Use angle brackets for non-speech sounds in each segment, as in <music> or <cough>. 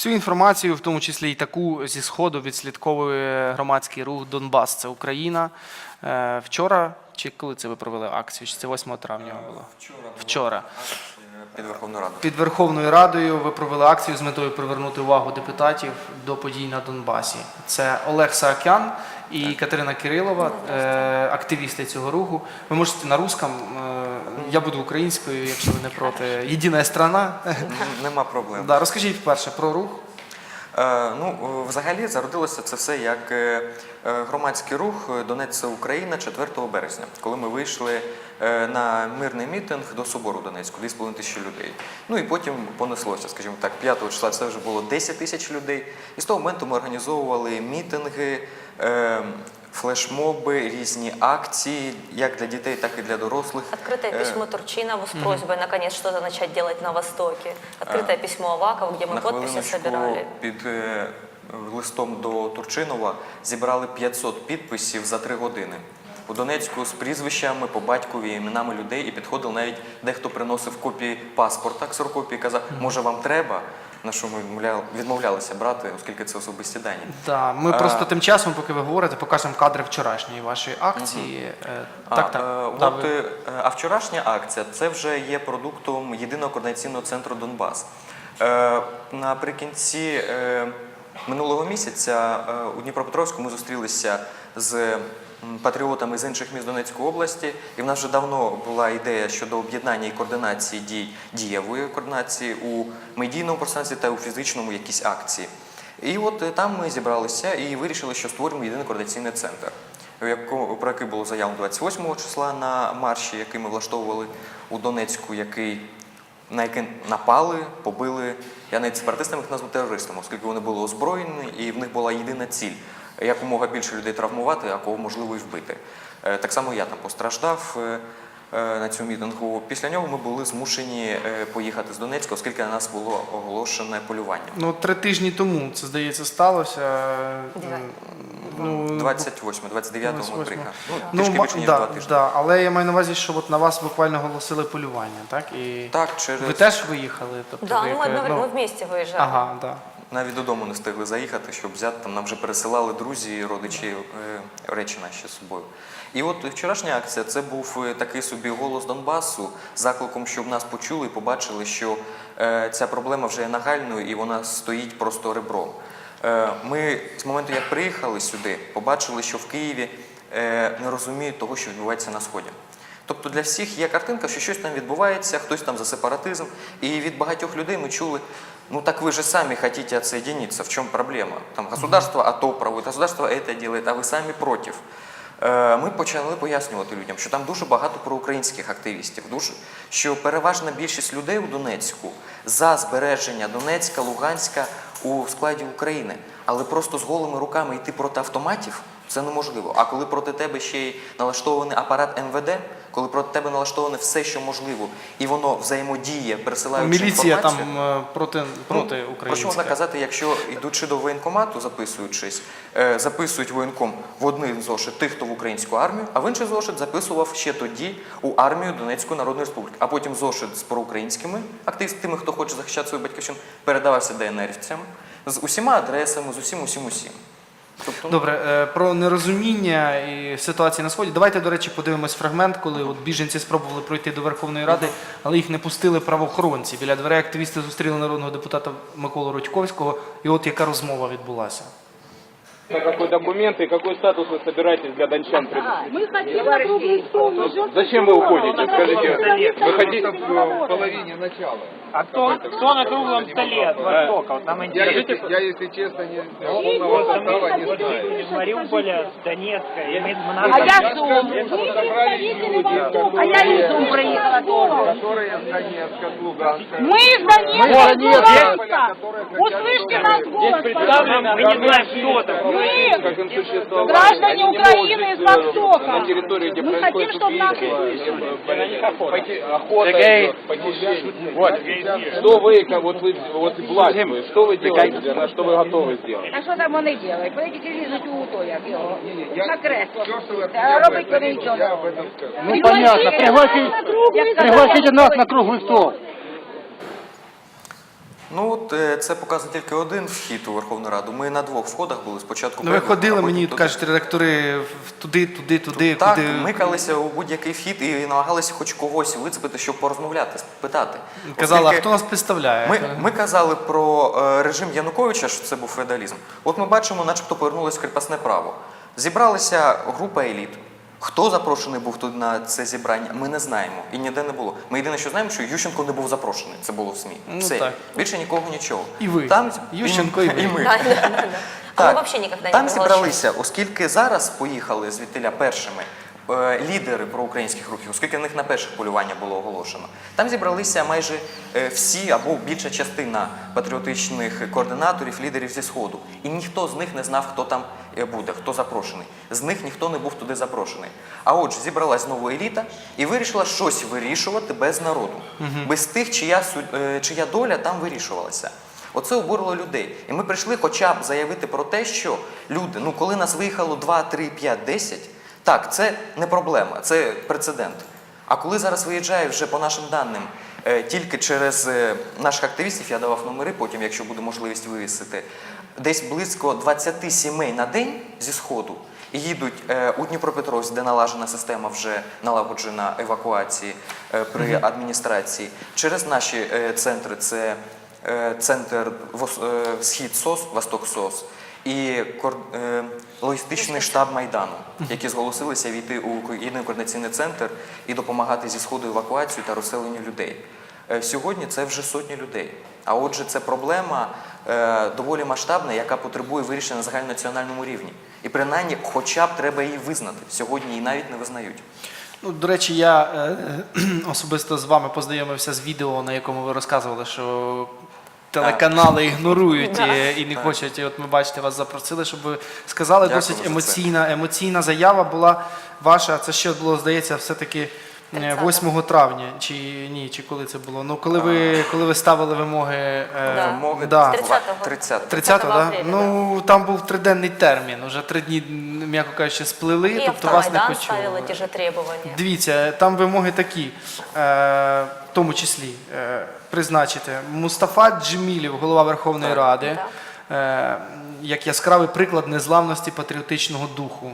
Всю інформацію, в тому числі і таку зі сходу, відслідковує громадський рух Донбас. Це Україна. Е, Вчора, чи коли це ви провели акцію? Чи це 8 травня було? Вчора Вчора. під Верховною Радою Під Верховною Радою ви провели акцію з метою привернути увагу депутатів до подій на Донбасі. Це Олег Саакян і Катерина Кирилова, е, активісти цього руху. Ви можете на русском, е, я буду українською, якщо ви не проти. Єдина страна. Нема проблем. Да, розкажіть перше про рух. Е, Ну, взагалі зародилося це все як е, е, громадський рух Донецька Україна 4 березня, коли ми вийшли на мирний мітинг до собору Донецьку, 2,5 тисячі людей. Ну і потім понеслося, скажімо так, 5 числа це вже було 10 тисяч людей. І з того моменту ми організовували мітинги, е, флешмоби, різні акції, як для дітей, так і для дорослих. Открытое Э, письмо Турчинову с просьбой наконец что-то начать делать на Востоке. Открытое письмо Авакову, где мы На подписи хвилиночку собирали. під е, листом до Турчинова зібрали 500 підписів за три години. У Донецьку з прізвищами по батькові, іменами людей і підходив навіть дехто приносив копії паспорта, ксерокопії, казав, може вам треба. На що ми відмовляли- відмовлялися брати, оскільки це особисті дані. Да, ми А. просто тим часом, поки ви говорите, покажемо кадри вчорашньої вашої акції. Так, а, так. е, Да, от, ви- е, а вчорашня акція це вже є продуктом єдиного координаційного центру Донбас. Е, Наприкінці е, минулого місяця у Дніпропетровську ми зустрілися з патріотами з інших міст Донецької області, і в нас вже давно була ідея щодо об'єднання і координації дій дієвої координації у медійному пространстві та у фізичному якісь акції. І от е, там ми зібралися і вирішили, що створимо єдиний координаційний центр, про який було заявлено 28 числа на марші, який ми влаштовували у Донецьку, який на який напали, побили. Я навіть сепаратистами їх назву терористами, оскільки вони були озброєні, і в них була єдина ціль якомога більше людей травмувати, а кого можливо і вбити. Е, Так само я там постраждав е, е, на цьому мітингу. Після нього ми були змушені поїхати з Донецька, оскільки на нас було оголошене полювання. Ну, три тижні тому це здається сталося. Ну, 28, 29 ми приїхали. Ну, Ну, трішки більше, ніж да, два тижні. да, але я маю на увазі, що от на вас буквально оголосили полювання, так? І Так, через ви теж виїхали? Тобто Да, ви ну, як, одно, ну, мы вместе выезжали. Ага, да. Навіть додому не встигли заїхати, щоб взяти там. Нам вже пересилали друзі, родичі е, речі наші з собою. І от вчорашня акція це був е, такий собі голос Донбасу закликом, щоб нас почули і побачили, що е, ця проблема вже є нагальною і вона стоїть просто ребром. Ми з моменту, як приїхали сюди, побачили, що в Києві не розуміють того, що відбувається на сході. Тобто для всіх є картинка, що щось там відбувається, хтось там за сепаратизм. І від багатьох людей ми чули, ну так ви же самі хотите отсоединиться, в чому проблема? Там государство АТО проводить, государство это делает, а ви самі проти. Е, Ми почали пояснювати людям, що там дуже багато проукраїнських активістів, дуже, що переважна більшість людей у Донецьку за збереження Донецька, Луганська у складі України. Але просто з голими руками йти проти автоматів це неможливо. А коли проти тебе ще й налаштований апарат МВД, коли проти тебе налаштоване все, що можливо, і воно взаємодіє, пересилаючи Міліція інформацію. там е, проти, проти Ну, Про що можна казати, якщо йдучи до воєнкомату, записуючись, е, записують воєнком в один зошит тих, хто в українську армію, а в інший зошит записував ще тоді у армію Донецької Народної Республіки. А потім зошит з проукраїнськими активістами, хто хоче захищати свою батьківщину, передавався ДНРівцям з усіма адресами, з усім, усім, усім. Тобто, Добре, е, про нерозуміння і ситуації на сході. Давайте, до речі, подивимось фрагмент, коли от біженці спробували пройти до Верховної Ради, але їх не пустили правоохоронці. Біля дверей активісти зустріли народного депутата Миколу Рудьковського. І от яка розмова відбулася. Какой документ и какой статус вы собираетесь для дончан предоставить? Мы хотим на круглый стол. мы ждем Зачем вы уходите? Скажите, вы хотите... в половине начала. А кто, кто на круглом столе от Востока? Вот нам Я, интересно. если, я, если честно, не, полного состава не знаю. из Мариуполя, Донецка, А там- я кто? Востока. Я из Луганска. Мы из Донецка, Луганска. Услышьте нас голос. мы не знаем, кто это. Мы Как им существовать? граждане Они не могут Украины жить, из э, Востока. На территории, где Мы происходит хотим, чтобы нас убийство, услышали. э, пойти- охота, Сергей. идет, похищение. Вот. Что вы, как вот вы, вот власть вы, что вы делаете, на что вы готовы сделать? А що там вони роблять? Політики лізуть у то, як його, Я- на кресло. Все, что вы А отвечаете, робить вони нічого не я об роблять. этом скажу. Ну, понятно, пригласите, пригласите нас на круглый стол. Ну е, це показує тільки один вхід у Верховну Раду. Ми на двох входах були спочатку. Ну ви ходили, мені туди. кажуть редактори туди, туди, туди, Так, куди. микалися у будь-який вхід і намагалися хоч когось вицепити, щоб порозмовляти, спитати. Казали, а хто нас представляє? Ми, ми казали про е, режим Януковича, що це був феодалізм. От ми бачимо, начебто повернулося кріпосне право. Зібралася група еліт. Хто запрошений був тут на це зібрання, ми не знаємо і ніде не було. Ми єдине, що знаємо, що Ющенко не був запрошений. Це було в СМІ. Ну, Все. так. Більше нікого нічого. І ви. Там Ющенко і і ми. Да, да, да, да. А ми взагалі ніколи не там зібралися, оскільки зараз поїхали звідтиля першими лідери проукраїнських рухів, оскільки в них на перших полювання було оголошено. Там зібралися майже е, всі або більша частина патріотичних координаторів, лідерів зі сходу. І ніхто з них не знав, хто там е, буде, хто запрошений. З них ніхто не був туди запрошений. А отже, зібралась знову еліта і вирішила щось вирішувати без народу, без тих, чия, е, чия доля там вирішувалася. Оце обурило людей. І ми прийшли хоча б заявити про те, що люди, ну коли нас виїхало 2, 3, 5, 10, так, це не проблема, це прецедент. А коли зараз виїжджає вже по нашим даним е, тільки через е, наших активістів, я давав номери, потім, якщо буде можливість вивісити, десь близько 20 сімей на день зі сходу їдуть е, у Дніпропетровськ, де налажена система вже налагоджена евакуації при адміністрації, через наші центри це центр Схід СОС, Восток СОС і е, логістичний штаб Майдану, які зголосилися війти у єдиний координаційний центр і допомагати зі сходу евакуацію та розселенню людей. Е, Сьогодні це вже сотні людей. А отже, це проблема е, доволі масштабна, яка потребує вирішення на загальнонаціональному рівні. І принаймні, хоча б треба її визнати. Сьогодні її навіть не визнають. Ну, до речі, я <clears throat> особисто з вами познайомився з відео, на якому ви розказували, що телеканали ігнорують е, і не хочуть. І от ми бачите, вас запросили, щоб ви сказали. Дякую Досить емоційна, емоційна заява була ваша. Це ще було, здається, все-таки. е, 30-го. 8 травня, чи ні, чи коли це було? Ну, коли ви, коли ви ставили вимоги. е, Да. Вимоги Да. 30-го. 30 30-го, да? апреля, Ну, там був триденний термін, уже три дні, м'яко кажучи, сплили, И тобто вас не почули. эти же требования. Дивіться, там вимоги такі, е, в тому числі е, призначити Мустафа Джемілів, голова Верховної Ради, е, як яскравий приклад незламності патріотичного духу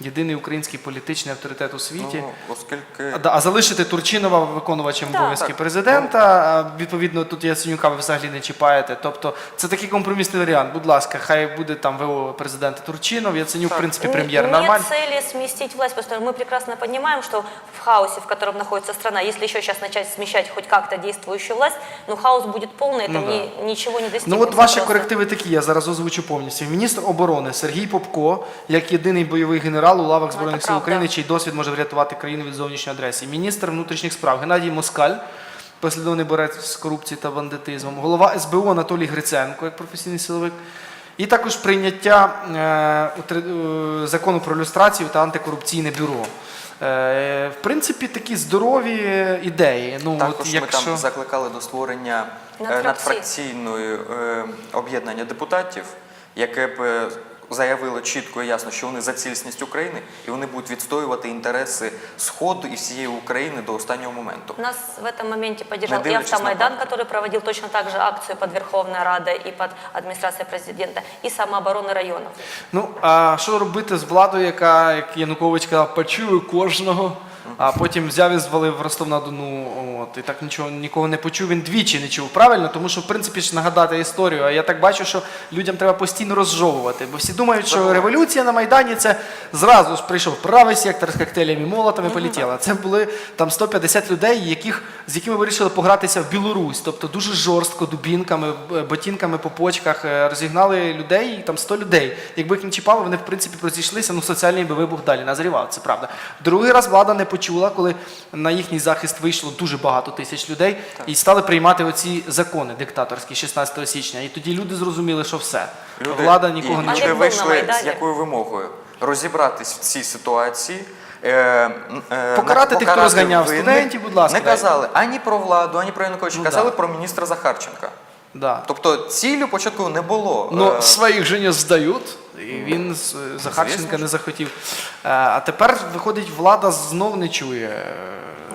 Єдиний український політичний авторитет у світі. Ну, оскільки А, да, А залишити Турчинова виконувачем Так. обов'язки Так. президента. а, Відповідно, тут Яценюка ви взагалі не чіпаєте. Тобто це такий компромісний варіант. Будь ласка, хай буде там ВО президента Турчинов, Яценюк, в принципі, прем'єр Нет нормально. цели сместить власть, потому что мы прекрасно понимаем, что в хаосе, в котором находится страна, если еще сейчас начать смещать хоть как-то действующую власть, ну хаос будет полный, это Ну да. ни- ничего не Ну достигнется. от ваші просто. корективи такі, я зараз озвучу повністю. Міністр оборони Сергій Попко, як єдиний бойовий генерал у лавах Збройних це сил правда. України, чий досвід може врятувати країну від зовнішньої агресії. Міністр внутрішніх справ Геннадій Москаль, послідовний борець з корупцією та бандитизмом. Голова СБУ Анатолій Гриценко, як професійний силовик. І також прийняття е, е, закону про люстрацію та антикорупційне бюро. Е, в принципі, такі здорові ідеї. Ну, Також от ми там закликали до створення е, надфракційної е, об'єднання депутатів, яке б е, заявило чітко і ясно, що вони за цілісність України і вони будуть відстоювати інтереси Сходу і всієї України до останнього моменту. Нас в этом моменте поддержал Не и дивлячись на Автомайдан, партию. который проводил точно так же акцию под Верховной Радой и под администрацией президента, и самообороны районов. Ну, а що робити з владою, яка, як Янукович казав, почує кожного, А потім взяв і звалив Ростов на Дону. От, і так нічого нікого не почув. Він двічі не чув. Правильно, тому що в принципі ж нагадати історію. А я так бачу, що людям треба постійно розжовувати. Бо всі думають, що революція на Майдані це зразу ж прийшов правий сектор з коктейлями молотами полетіла. Це були там 150 людей, яких, з якими вирішили погратися в Білорусь. Тобто дуже жорстко, дубінками, ботинками по почках е, розігнали людей, там 100 людей. Якби їх не чіпали, вони в принципі розійшлися, ну соціальний би вибух далі назрівав, це правда. Другий раз влада не почула, коли на їхній захист вийшло дуже багато тисяч людей і стали приймати оці закони диктаторські 16 січня. І тоді люди зрозуміли, що все. влада нікого і не люди вийшли з якою вимогою? Розібратись в цій ситуації. е, е, Покарати тих, хто розганяв винних. студентів, будь ласка, Не дай. казали ані про владу, ані про Януковича, Ну, казали да. про міністра Захарченка. Да. Тобто цілю початку не було. Ну, Е, своїх же не здають. І він з- Захарченка не захотів. Е, А тепер, виходить, влада знов не чує. е,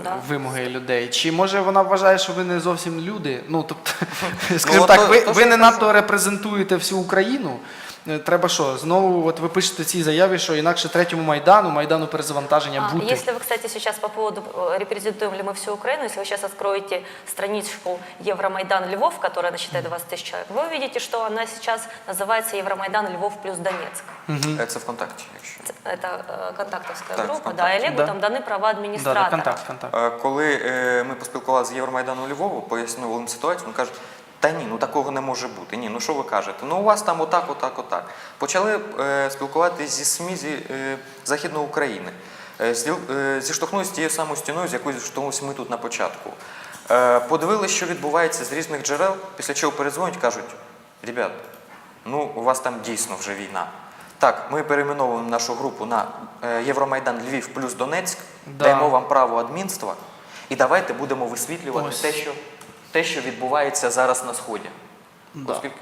Да. вимоги людей? Чи може вона вважає, що ви не зовсім люди? Ну тобто, <laughs> скажімо от так, то- ви, то, ви не надто репрезентуєте всю Україну. Е, Треба що? Знову, от ви пишете в цій заяві, що інакше третьому майдану, майдану перезавантаження А, бути. Если вы, кстати, сейчас по поводу, э, репрезентуем ли мы всю Украину, если вы сейчас откроете страничку Евромайдан Львов, которая насчитает 20 тысяч человек, вы увидите, что она сейчас называется Евромайдан Львов плюс Донецк. Е, Це ВКонтакті, якщо. Это э, контактовская Так, группа, да, ВКонтакте. и Олегу Да. там даны права Да, администратора. да, контакт, контакт. Е, Коли е, ми поспілкувалися з Євромайданом Львову, пояснили їм ситуацію, вони кажуть, та ні, ну такого не може бути. Ні, ну що ви кажете? Ну у вас там отак, отак, отак. Почали е, спілкуватися зі СМІ зі е, Західної України. Е, е, зіштовхнулися з тією самою стіною, з якою зіштовхнулися ми тут на початку. Е, подивилися, що відбувається з різних джерел, після чого перезвонять, кажуть, ребят, ну у вас там дійсно вже війна. Так, ми перейменовуємо нашу групу на е, Євромайдан Львів плюс Донецьк, Да. даємо вам право адмінства, і давайте будемо висвітлювати Ось. те, що, те, що відбувається зараз на Сході. Да. Оскільки-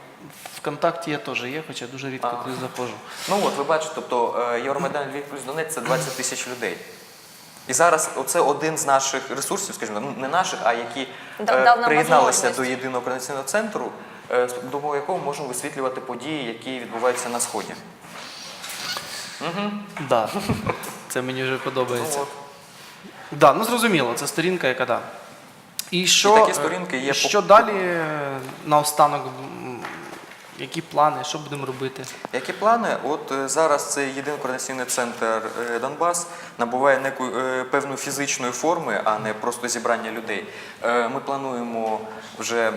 Вконтакті я теж є, хоча дуже рідко А. туди заходжу. Ну от ви бачите, тобто е, Євромайдан Львів плюс Донецьк це 20 тисяч людей. І зараз оце один з наших ресурсів, скажімо, ну не наших, а які е, дав приєдналися до єдиного координаційного центру, е, з допомогою якого можемо висвітлювати події, які відбуваються на сході. Да. Це мені вже подобається. Ну, от. Да, ну зрозуміло, це сторінка, яка да. І що, такі е, сторінки є і по- що далі е, наостанок, які плани, що будемо робити? Які плани? От е, зараз цей єдиний координаційний центр Донбас набуває неку певної фізичної форми, а не просто зібрання людей. Ми плануємо вже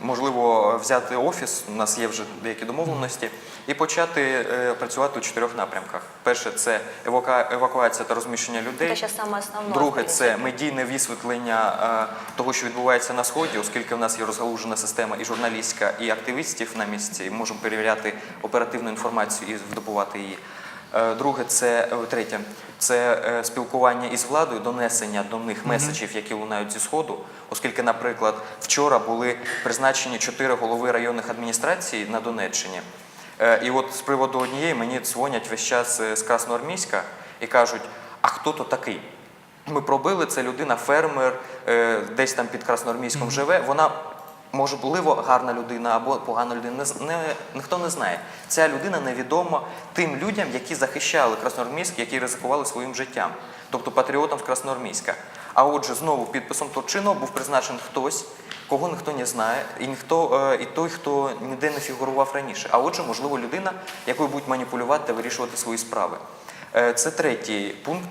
можливо взяти офіс. У нас є вже деякі домовленості, і почати е, працювати у чотирьох напрямках. Перше це евакуація та розміщення людей. Это сейчас самое основное. Друге, це медійне висвітлення е, того, що відбувається на сході, оскільки в нас є розгалужена система і журналістська, і активістів на місці, і можемо перевіряти оперативну інформацію і здобувати її. Е, Друге, це третє, це спілкування із владою, донесення до них меседжів, які лунають зі сходу, оскільки, наприклад, вчора були призначені чотири голови районних адміністрацій на Донеччині. Е, І от з приводу однієї мені дзвонять весь час е, з Красноармійська і кажуть, а хто то такий? Ми пробили, це людина, фермер, е, десь там під Красноармійськом живе. Вона, можливо, гарна людина або погана людина, не, не, ніхто не знає. Ця людина невідома тим людям, які захищали Красноармійськ, які ризикували своїм життям, тобто патріотам з Красноармійська. А отже, знову підписом Турчинова був призначений хтось, кого ніхто не знає, і ніхто, е, і той, хто ніде не фігурував раніше. А отже, можливо, людина, якою будуть маніпулювати та вирішувати свої справи. Е, Це третій пункт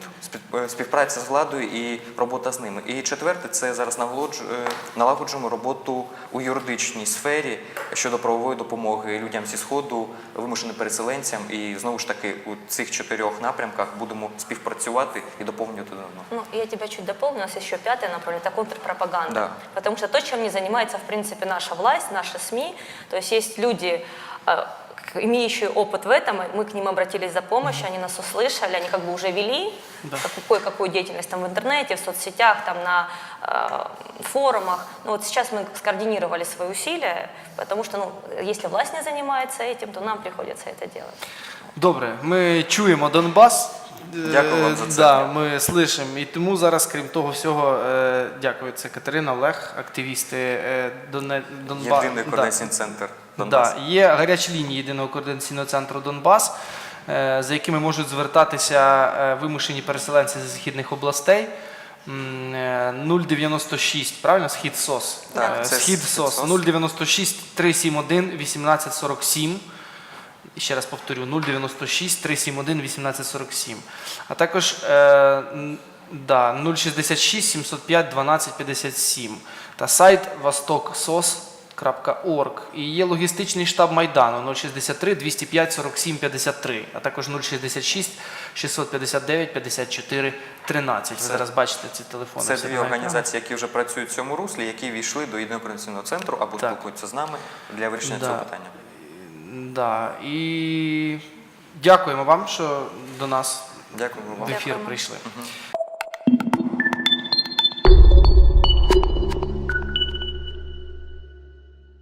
е, співпраця з владою і робота з ними. І четверте, це зараз е, налагоджуємо роботу у юридичній сфері щодо правової допомоги людям зі сходу, вимушеним переселенцям. І знову ж таки у цих чотирьох напрямках будемо співпрацювати і доповнювати одного. Ну, я тебя чуть дополню, у нас еще пятое направление, это контрпропаганда. Да. Потому что то, чем не занимается, в принципе, наша власть, наши СМИ, то есть есть люди, э, имеющие опыт в этом, и мы к ним обратились за помощью, они нас услышали, они как бы уже вели как- кое-какую деятельность там в интернете, в соцсетях, там на э, форумах. Ну вот сейчас мы скоординировали свои усилия, потому что, ну, если власть не занимается этим, то нам приходится это делать. Добре, ми чуємо Донбас. Дякую вам Е, за це. Да, ми слышимо. І тому зараз, крім того всього, е, дякую. Це Катерина Олег, активісти е, Доне... Донбас. Єдиний координаційний центр Да, є гарячі лінії єдиного координаційного центру Донбас, е, за якими можуть звертатися е, вимушені переселенці з східних областей. Е, 096, правильно? Схід СОС. Так, Е, Схід СОС СОС. 096 371 1847. Ще раз повторю, 096 371 1847. А також е, да, 066 705 12 57 та сайт vostoksos.org. І є логістичний штаб Майдану 063 205 47 53, а також 066 659 54 13. Ви зараз бачите ці телефони. Це дві організації, які вже працюють в цьому руслі, які війшли до єдиного координаційного центру або Так. спілкуються з нами для вирішення Да. цього питання. Да. І дякуємо вам, що до нас Дякую в ефір Дякуємо. прийшли. Мгм.